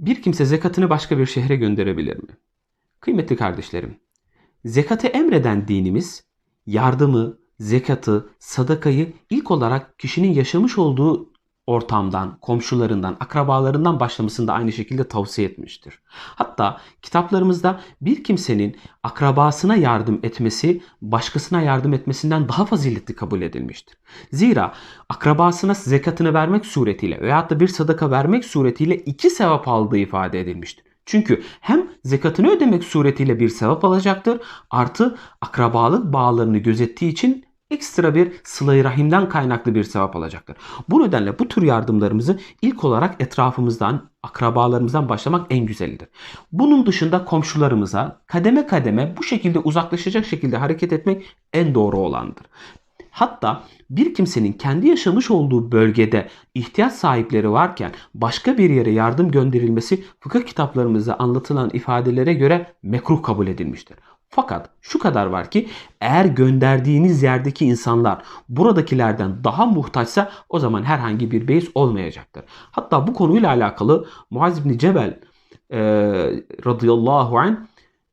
Bir kimse zekatını başka bir şehre gönderebilir mi? Kıymetli kardeşlerim, zekatı emreden dinimiz yardımı, zekatı, sadakayı ilk olarak kişinin yaşamış olduğu ortamdan, komşularından, akrabalarından başlamasını da aynı şekilde tavsiye etmiştir. Hatta kitaplarımızda bir kimsenin akrabasına yardım etmesi başkasına yardım etmesinden daha faziletli kabul edilmiştir. Zira akrabasına zekatını vermek suretiyle veyahut da bir sadaka vermek suretiyle iki sevap aldığı ifade edilmiştir. Çünkü hem zekatını ödemek suretiyle bir sevap alacaktır artı akrabalık bağlarını gözettiği için ekstra bir sıla rahimden kaynaklı bir sevap alacaktır. Bu nedenle bu tür yardımlarımızı ilk olarak etrafımızdan, akrabalarımızdan başlamak en güzelidir. Bunun dışında komşularımıza kademe kademe bu şekilde uzaklaşacak şekilde hareket etmek en doğru olandır. Hatta bir kimsenin kendi yaşamış olduğu bölgede ihtiyaç sahipleri varken başka bir yere yardım gönderilmesi fıkıh kitaplarımızda anlatılan ifadelere göre mekruh kabul edilmiştir. Fakat şu kadar var ki eğer gönderdiğiniz yerdeki insanlar buradakilerden daha muhtaçsa o zaman herhangi bir beis olmayacaktır. Hatta bu konuyla alakalı Muaz bin Cebel e, radıyallahu anh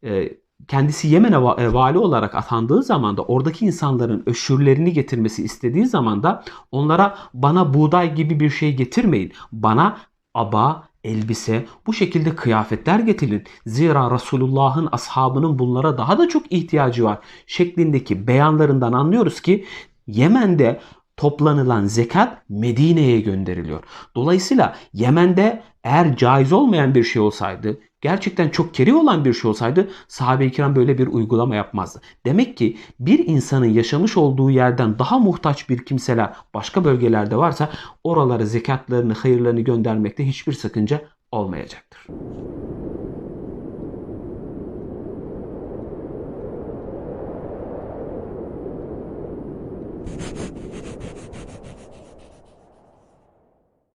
e, kendisi Yemen'e e, vali olarak atandığı zaman da oradaki insanların öşürlerini getirmesi istediği zaman da onlara bana buğday gibi bir şey getirmeyin. Bana aba, elbise, bu şekilde kıyafetler getirin. Zira Resulullah'ın ashabının bunlara daha da çok ihtiyacı var şeklindeki beyanlarından anlıyoruz ki Yemen'de toplanılan zekat Medine'ye gönderiliyor. Dolayısıyla Yemen'de eğer caiz olmayan bir şey olsaydı, gerçekten çok keri olan bir şey olsaydı sahabe-i kiram böyle bir uygulama yapmazdı. Demek ki bir insanın yaşamış olduğu yerden daha muhtaç bir kimseler başka bölgelerde varsa oralara zekatlarını, hayırlarını göndermekte hiçbir sakınca olmayacaktır.